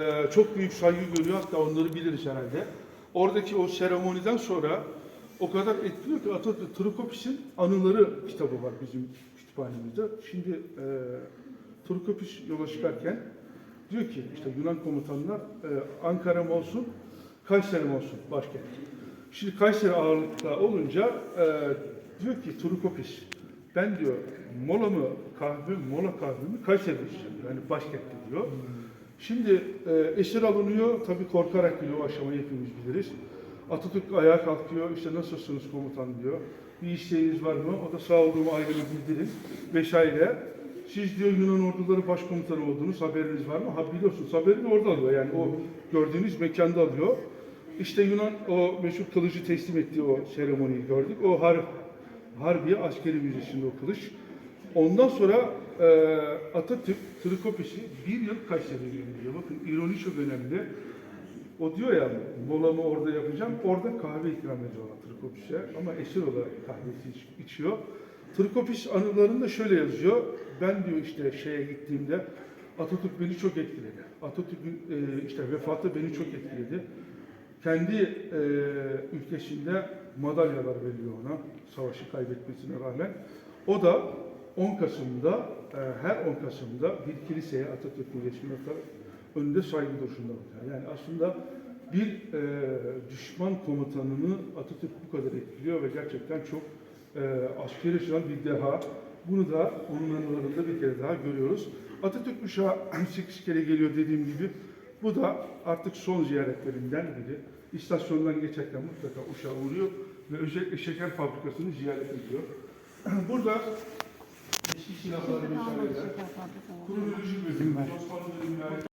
Ee, çok büyük saygı görüyor hatta onları biliriz herhalde. Oradaki o seremoniden sonra o kadar etkiliyor ki Atatürk Trukopis'in anıları kitabı var bizim kütüphanemizde. Şimdi e, Trukopis yola çıkarken diyor ki işte Yunan komutanlar e, Ankara mı olsun, Kayseri mi olsun başkent. Şimdi Kayseri ağırlıkta olunca e, diyor ki Trukopis ben diyor mola mı kahve, mola kahve mi Kayseri'de içeceğim. Yani başkentte diyor. Şimdi e, esir alınıyor. Tabii korkarak bile o aşamayı hepimiz biliriz. Atatürk ayağa kalkıyor. İşte nasılsınız komutan diyor. Bir isteğiniz var mı? O da sağ olduğumu ayrıca bildirin vesaire. Siz diyor Yunan orduları başkomutanı oldunuz. Haberiniz var mı? Ha biliyorsunuz. Haberini orada alıyor. Yani o gördüğünüz mekanda alıyor. İşte Yunan o meşhur kılıcı teslim ettiği o seremoniyi gördük. O har Harbiye Askeri Müzesi'nde o kılıç. Ondan sonra e, Atatürk Trikopis'i bir yıl Kayseri'ye gönderiyor. Bakın ironi çok önemli. O diyor ya molamı orada yapacağım. Orada kahve ikram ediyor ona Trikopis'e. Ama esir olarak kahvesi iç- içiyor. Trikopis anılarında şöyle yazıyor. Ben diyor işte şeye gittiğimde Atatürk beni çok etkiledi. Atatürk'ün e, işte vefatı beni çok etkiledi. Kendi e, ülkesinde madalyalar veriyor ona savaşı kaybetmesine rağmen. O da 10 Kasım'da e, her 10 Kasım'da bir kiliseye Atatürk'ün resmine atarak önünde saygı duruşunda bulunuyor. Yani aslında bir e, düşman komutanını Atatürk bu kadar etkiliyor ve gerçekten çok e, askeri açıdan bir deha. Bunu da onun anılarında bir kere daha görüyoruz. Atatürk Uşağı 8 kere geliyor dediğim gibi. Bu da artık son ziyaretlerinden biri. İstasyondan geçerken mutlaka Uşak'a uğruyor ve özellikle şeker fabrikasını ziyaret ediyor. Burada eski silahları Kalmadı vesaireler, şeker fabrikaları. kronoloji bölümü, Osmanlı bölümü,